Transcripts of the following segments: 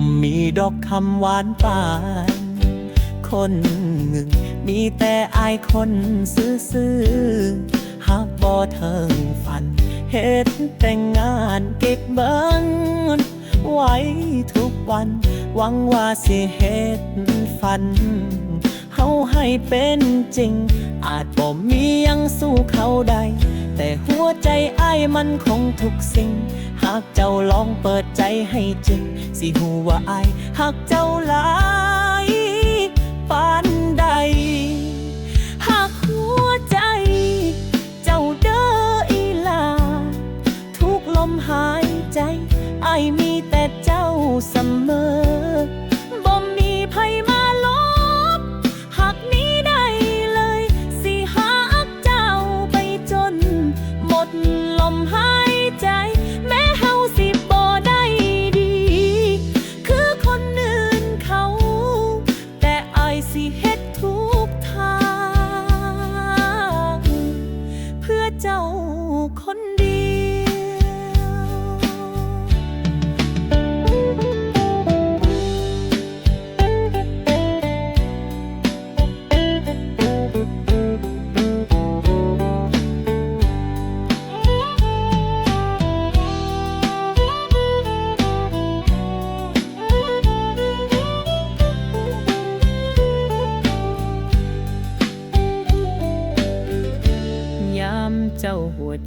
มมีดอกคำหวานปาน คนหนึ่ง มีแต่อายคนซื่อๆหากบ่เทิงฝันเฮ็ดแต่งงานเก็บเบิ้งไว้ทุกวัน หวังว่าสิเฮ็ดฝันเฮาให้เป็นจริง อาจบ่มียังสู้เขาได้ แต่หัวใจอ้ายมันคงทุกสิ่งากเจ้าลองเปิดใจให้จริงสิหูว่าอ้ายหากเจ้าหลาย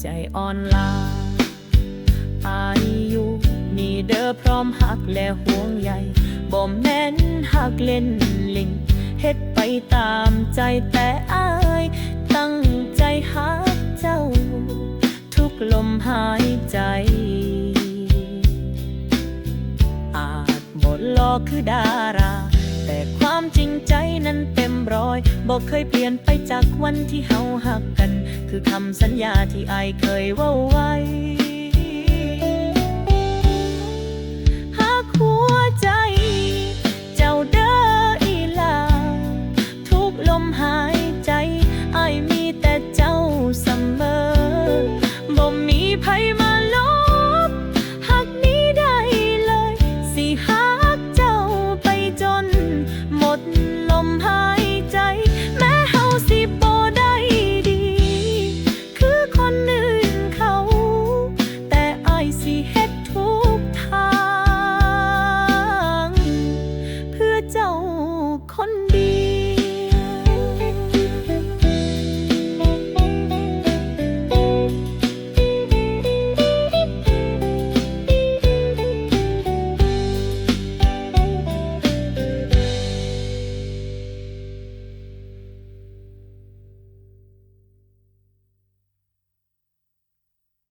ใจอ่อนลาอายุนี่เด้อพร้อมหักและห่วงใยบ่แม่นหักเล่นลิงเฮ็ดไปตามใจแต่อาย ตั้งใจหักเจ้า ทุกลมหายใจ อาจบทลอกคือดารา แต่ความจริงใจนั้นเต็ บอกเคยเปลี่ยนไปจากวันที่เฮาหักกัน คือคำสัญญาที่ไอเคยเว่าไว้